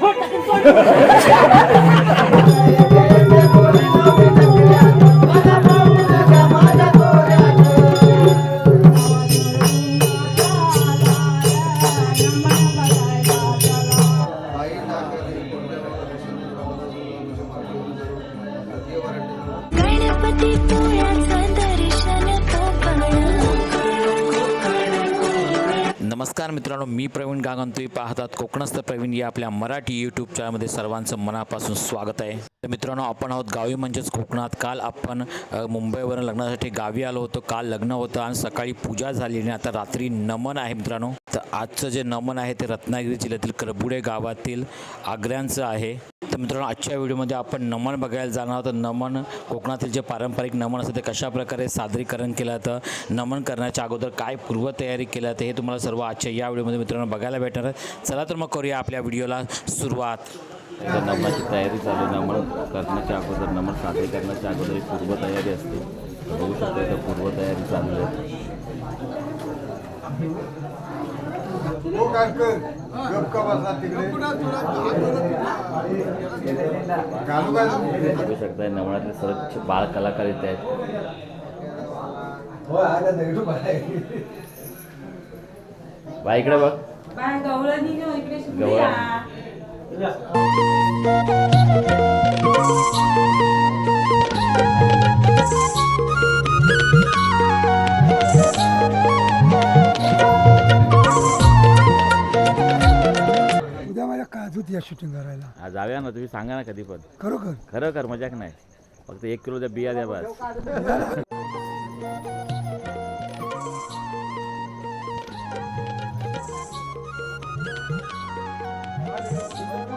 गणपती पाहतात. कोकणस्थ प्रवीण या आपल्या मराठी यूट्यूब चॅनलमध्ये सर्वांचं मनापासून स्वागत आहे. तर मित्रांनो आपण आहोत गावी म्हणजेच कोकणात. काल आपण मुंबईवरून लग्नासाठी गावी आलो होतो. काल लग्न होतं आणि सकाळी पूजा झाली आणि आता रात्री नमन आहे मित्रांनो. तर आजचं जे नमन आहे ते रत्नागिरी जिल्ह्यातील करबुडे गावातील आग्र्यांचं आहे. तर मित्रांनो आजच्या व्हिडिओमध्ये आपण नमन बघायला जाणार आहोत. तर नमन कोकणातील जे पारंपरिक नमन असतं ते कशाप्रकारे सादरीकरण केलं जातं नमन करण्याच्या अगोदर काय पूर्वतयारी केली जाते हे तुम्हाला सर्व आजच्या या व्हिडिओमध्ये मित्रांनो बघायला भेटणार आहे. चला तर मग करूया आपल्या व्हिडिओला सुरुवात. तर नमनाची तयारी चालू आहे. नमन करण्याच्या अगोदर नमन साजरे करण्याच्या अगोदर एक पूर्वतयारी असते. तर बघू शकता इथं पूर्वतयारी चालू आहे? बघू शकता नमनातले सर्व बाळ कलाकार येत आहेत. बाई इकडे बघ. बाय गवळणी उद्या माझ्या काजूत या शूटिंग करायला. हा, जाऊया ना तुम्ही सांगा ना कधी पण. खरोखर? खरं कर मजाक नाही. फक्त एक किलोच्या बिया द्या बस.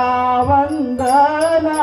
तुला वंदना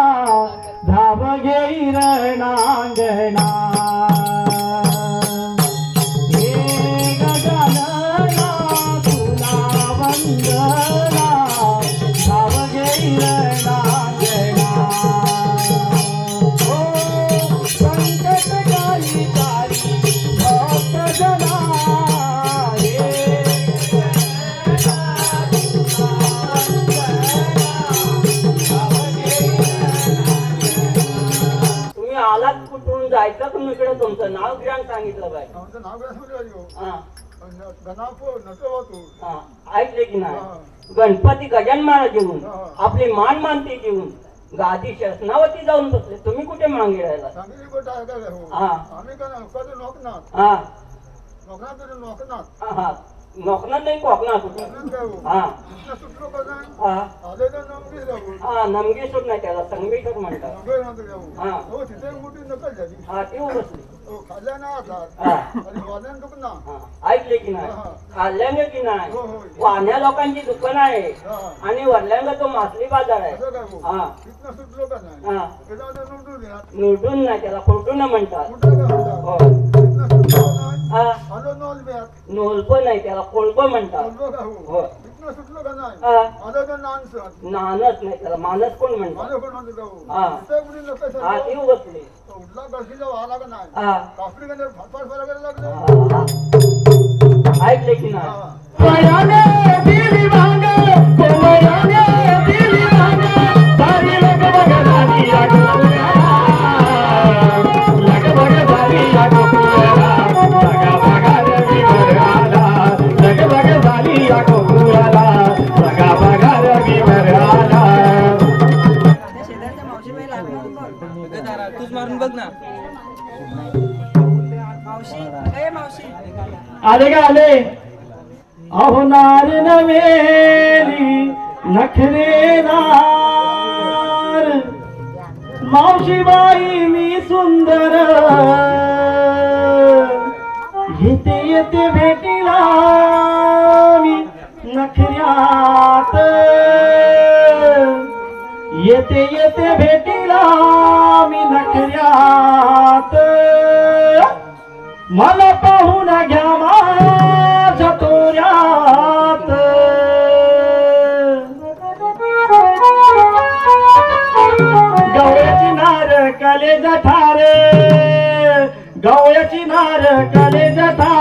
तुम्ही इकडे तुमचं नाव गिरांग सांगितलं पाहिजे आमचं नाव काय सांगू राहिलो? हा. न- गणापूर नटवातूर हा. ऐकले की नाही? गणपती गजानमाला घेऊन आपली मान मानती घेऊन गादी शासनावरती जाऊन बसले. तुम्ही कुठे मागे राहिला? हो. हा. आम्ही नोकनात हा. हा, हा. नोकणार नाही कोकणा कुठे नोकनात काय हो? सुटलो का नाही हा हा त्याला संगमेश्वर म्हणतात हा. हो हा ती बसली हो हा. हा, ऐकले की नाही हा. खाल्ल्याने की नाही हो, हो. वाहण्या लोकांची दुकान आहे हा. आणि वरल्यांगा तो मासली बाजार आहे हो हा हा निवडून नाही त्याला फोटून म्हणतात हो का नाही हा नोलप नाही त्याला कोळप म्हणतात. का हो. हो. सुटलो का नाही? हा. नानच नाही त्याला मानस कोण म्हणतात? का हा. हो हा ती बसली. उठला गडकीचा आला आले अहो नार नवेली नखरे नार मावशीबाई मी सुंदर. येते येते भेटीला मी नखऱ्यात. येते येते भेटीला मी नखऱ्यात. मला पाहून घ्या माझ्या तोऱ्यात. गवळ्याची नार कलेज ठार गवळ्याची नार कलेज ठार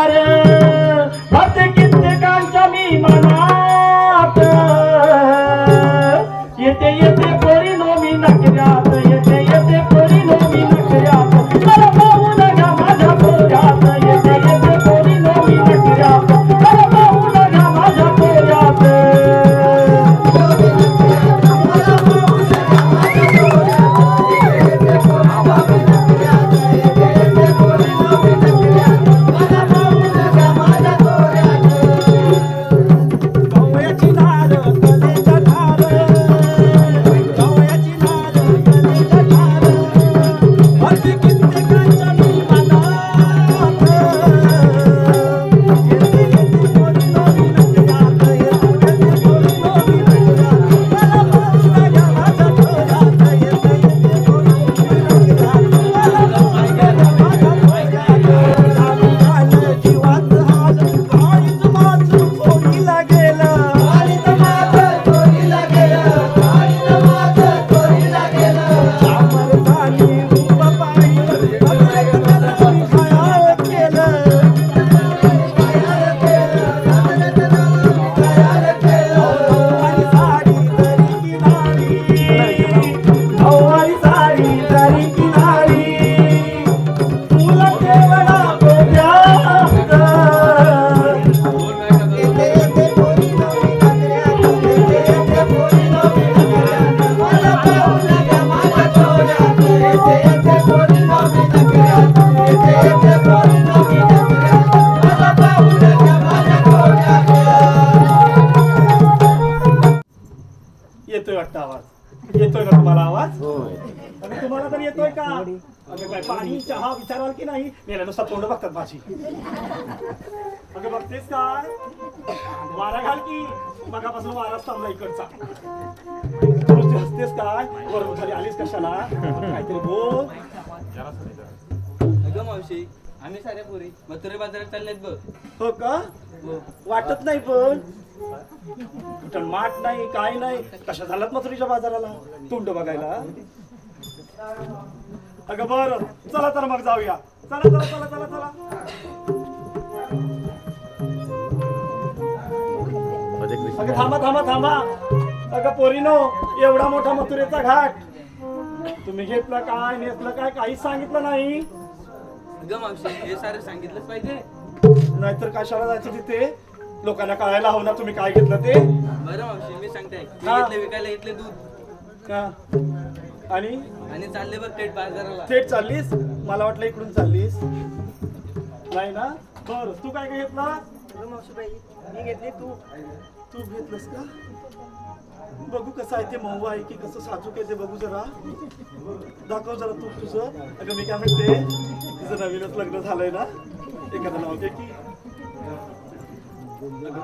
चहा विचाराल की नाही? मेला नुसता तोंड बघतात माझी अगं बघतेस काय वारा घाल की. मगापासून वाराच थांबला इकडचा. नुसती हसतेस काय बरोबर खाली आलीस कशाला? काहीतरी बोल. अगं मावशी आम्ही साऱ्या पोरी मथुरे बाजारात चाललेत बघ. हो का? वाटत नाही पण. कुठं माठ नाही काय नाही. कशा झालात मथुरीच्या बाजाराला? तोंड बघायला? अगं बर. चला तर मग जाऊया. चला चला चला चला चला. अगं थांबा थांबा थांबा. अगं पोरीनो एवढा मोठा मथुरेचा घाट. तुम्ही घेतलं काय नेसलं काय काहीच सांगितलं नाही. अगं मावशी हे सारं सांगितलंच पाहिजे. नाहीतर कशाला जायचं तिथे? लोकांना कळायला हवं ना तुम्ही काय घेतलं ते. बरं मावशी मी सांगते. विकायला घेतले दूध. हा. आणि? आणि चालले बघ थेट बाजाराला. थेट चाललीस? मला वाटलं इकडून चाललीस. नाही ना? बर तू काय काय घेतला? मी घेतली तू तू घेतलंस का? बघू कसं आहे ते मऊ आहे की कसं साजूक आहे ते बघू जरा. दाखव जरा तू तुझं. अगं मी काय म्हणते तुझं नवीनच लग्न झालंय ना? एखादं नाव घे की.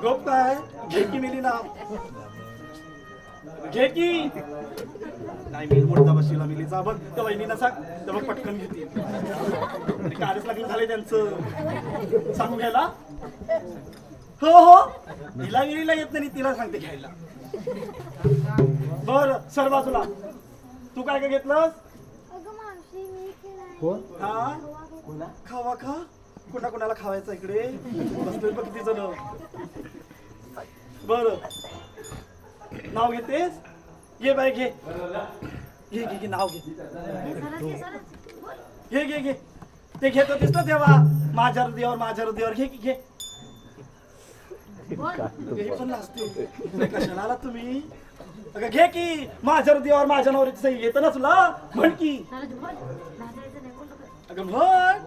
गप काय? घे की मिली नाव घे की. नाही मी मोठा बशीला मिलीचा बघ त्या वहिनीला सांग तर बघ पटकन घेते. कालच लग्न झाले त्यांचं. सांगू घ्यायला? हो हो. हिला विलीला येत नाही तिला सांगते घ्यायला. बर सर बाजूला. तू काय काय घेतलंस? हा? खावा खा. कुणा कुणाला खावायचं इकडे? बसले बघ किती जण बर. नाव घेतेस? घे बाय घे. घे घे घे नाव घे. घे घे घे. ते घेतो होतीस तेव्हा. माझ्या हृदयावर माझ्या हृदयावर. घे की घे. हे पण लाजते कशाला आला तुम्ही? अगं घे की. माझ्या हृदयावर माझ्या नवऱ्याची सही घेत ना तुला म्हण की. अगं म्हण.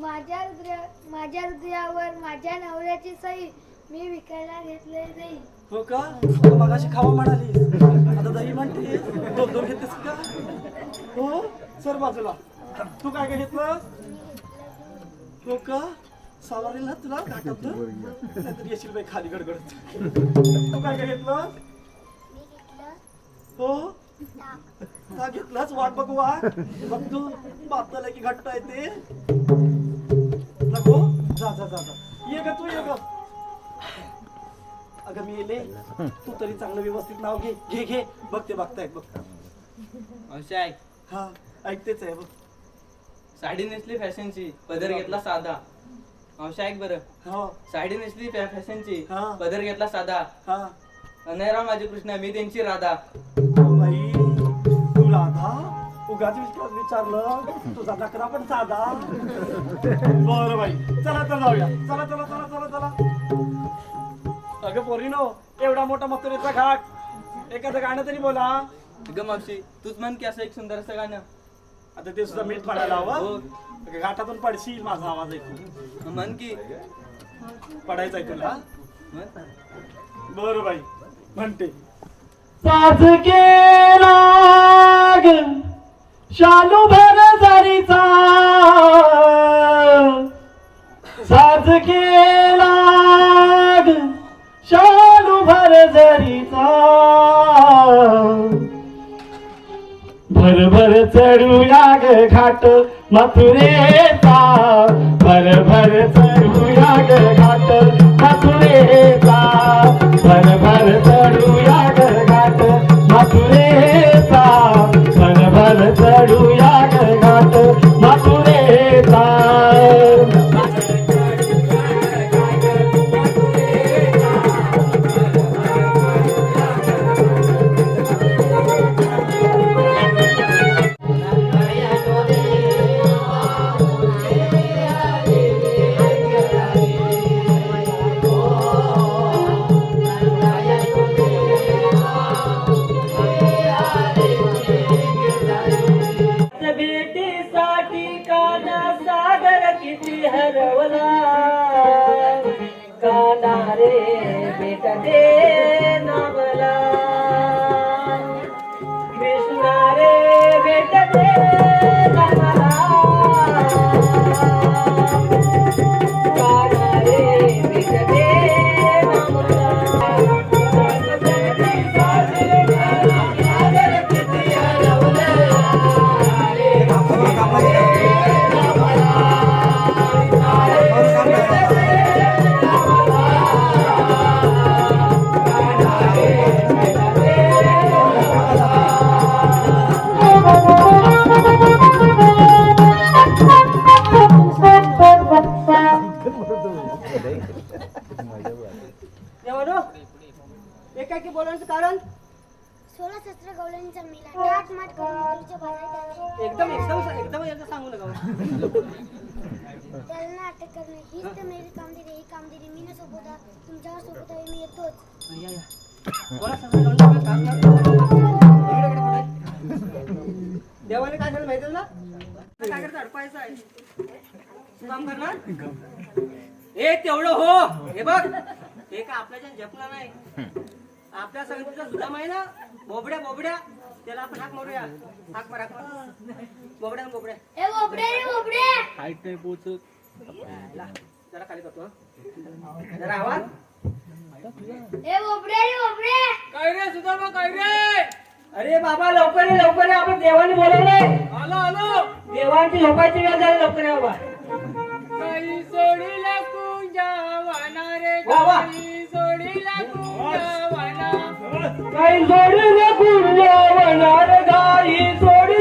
माझ्या हृदया माझ्या हृदयावर माझ्या नवऱ्याची सही. मी विकायला घेतले नाही हो का? आता मगाशी खावा म्हणाली आता दही म्हणते. दोन दोन घेतेस का? हो? सर बाजूला. तू काय काय घेतलं? हो का? सावरेल ना तुला? घाटात नाहीतर येशील बाई खाली गडगडत. तू काय काय घेतलं? हो? का घेतलाच वाट बघ वाट. बघ तू. बातल की घट्ट आहे ते. नको? जा जा जा जा. ये ग तू ये ग. अगं मी येले तू तरी चांगलं व्यवस्थित नाव घे. घे घे. बघ. ते बघतायत बघ हा ऐकतेच आहे बघ. साडी नेसली फॅशनची. पदर घेतला साधा. मावशी ऐक बरं. हो. साडी नेसली फॅ- फॅशनची. हा. पदर घेतला साधा. हा. अनयरा माझी कृष्णा मी त्यांची राधा. बाई तू राधा? उगाच विचार विचारलं. तुझा नकरा पण साधा. बरं बाई. चला तर जाऊया. चला चला चला चला चला. अगं पोरीनो एवढा मोठा मथुरेचा घाट. एखादं गाणं तरी बोला. ग मावशी तूच म्हण की असं एक सुंदर असं गाणं. आता ते सुद्धा मीठ हो. हवं. अगं घाटातून पडशील माझा आवाज ऐकून. म्हण की. पडायचंय तुला. म्हण. बरं बाई म्हणते. साज केला ग शालू भर जरीचा. साज केला भर जरीचा. भर भर चढूया ग घाट मथुरेचा. भर भर चढूया ग घाट मथुरे that तुमच्यावर मी येतोच. या, या. बोला सगळं काम पुढे. देवाने काय झालं माहिती ना काय करता अडपायचं आहे. काम करणार ए तेवढं हो. हे बघ. हे का आपल्याच्या झेपणार नाही. आपल्या संगतीचा सुद्धा आहे ना. बोबड्या बोबड्या. त्याला आपण हाक मारूया. हाक मार बोबड्या बोबड्या. ए बोबडे रे बोबडे हाईट नाही जरा खाली करतो हा. जरा आवाज. ए बोबडे रे बोबडे काय रे सुधामा काय रे? अरे बाबा लवकर ये लवकर ये आपण देवाने बोलवलंय. आलो आलो. देवांची झोपायची वेळ झाली लवकर ये बाबा. काही सोडीला कुंजा वाना रे वा, वा. काही सोडीला कुंजा वाना काही कुंजावणार गाई सोडीला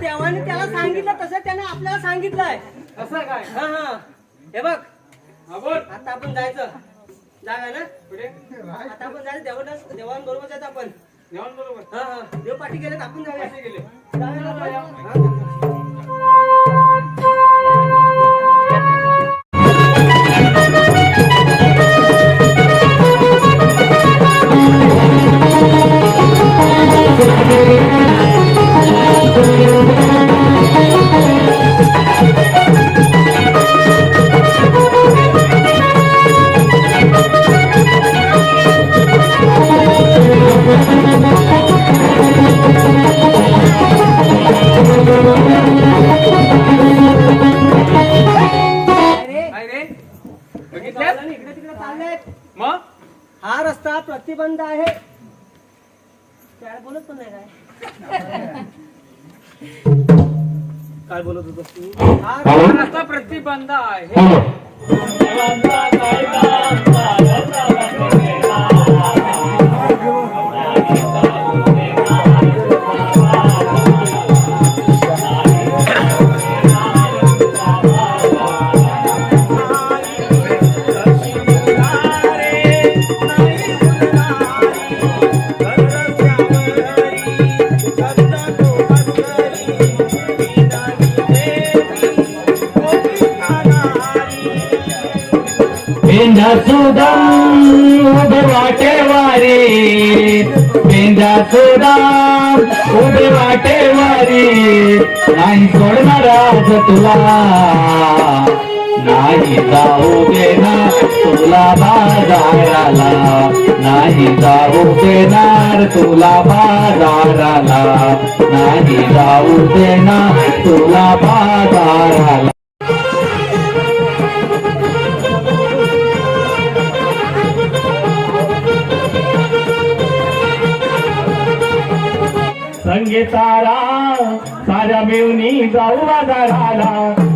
देवाने त्याला सांगितलं तसं त्याने आपल्याला सांगितलंय. असं काय? हा हा. हे बघ. हा बोल. आता आपण जायचं. जागा ना पुढे? आता आपण जायचं देवाला देवांबरोबर जायचं आपण. जेवण बरोबर हा हा. देव पाठी गेले आपण जाऊया. गेले. जाऊया ना, जाऊया. हा. चाललंय मग? हा रस्ता प्रतिबंध आहे. काय बोलत पण नाही काय? काय बोलत होतो तू? हा हा रस्ता प्रतिबंध आहे. पेंढा सुदाम उभे वाटेवारी पेंढा सुदाम उभे वाटेवारी नाही सोडणार आज तुला. नाही जाऊ देणार तुला बाजाराला. नाही जाऊ देणार तुला बाजाराला. नाही जाऊ देणार तुला बाजाराला. संगे तारा साऱ्या मिळून जाऊ आधाराला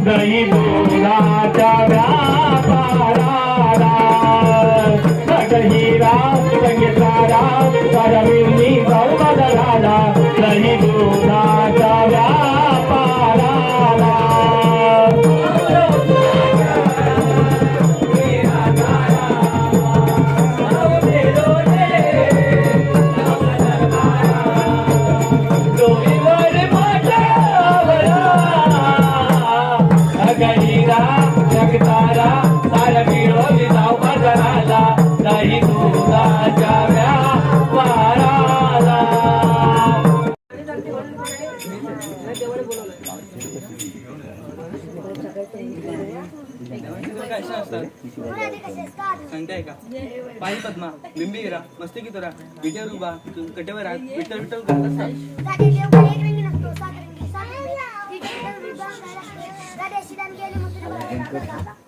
दही दुधाच्या व्यापाराला हिरा संगे तारा साऱ्या मिळून जाऊ आधाराला पाहिजे पद्मा बिंबी गिरा मस्ती की तुरा. विटेवर उभा कटेवर आत विठ्ठल विठ्ठल करत असतात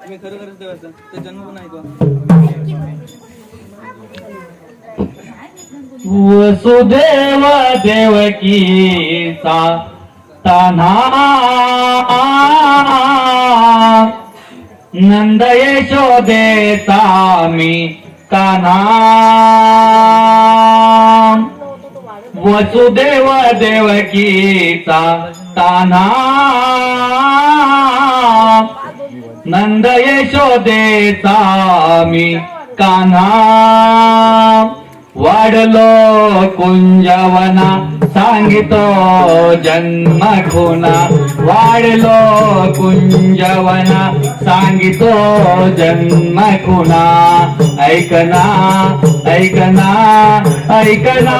तुम्ही खरोखरच देवाचा. तर जन्म पण ऐकवा का देवकी सा तान्हा. नंद यशोदेचा मी कान्हा वसुदेव देवकीचा ताना नंद यशोदेचा मी कान्हा वाढलो कुंजवना सांगितो जन्म खुना वाढलो कुंजवना सांगितो जन्म खुना ऐकना ऐकना ऐकना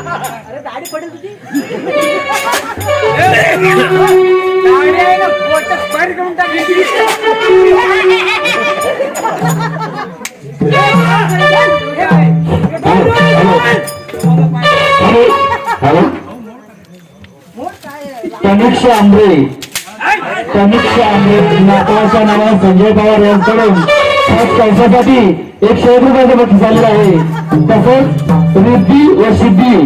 अरे गाडी पडेल तुझी. गाडी आहे ना पोटात करून आंबे. तनिक्षा आंबे. नातवाच्या नावाने संजय पवार यांच्याकडून. एकशे एक रुपयाचं बक्षीस आलेलं आहे. तसंच रिद्धी व सिद्धी.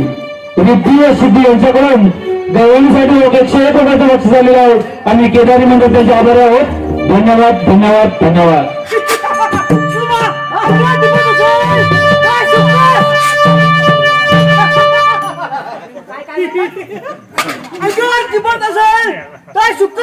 रिद्धी व सिद्धी यांच्याकडून गवळणीसाठी एक एकशे एक रुपयाचं बक्षीस आलेलं आहे. आम्ही केदारी मंडळ त्यांचे आभारी आहोत. धन्यवाद धन्यवाद धन्यवाद. काय शुक्र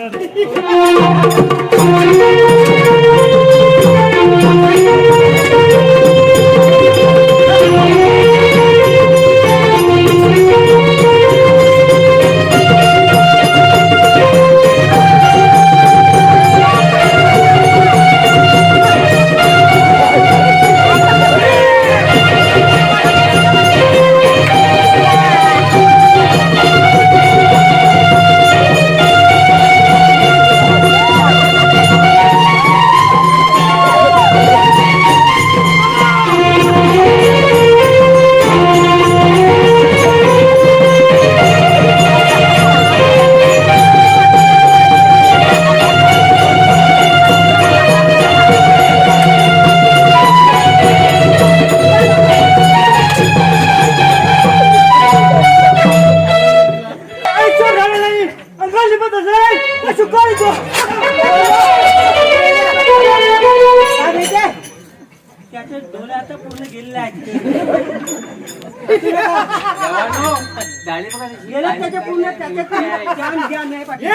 Thank you. काय इथं काय माहितीये? त्याचे डोळे आता पूर्ण गेलेले आहेत गेले त्याचे पूर्ण त्याचे ज्ञान ज्ञान नाही पाटील.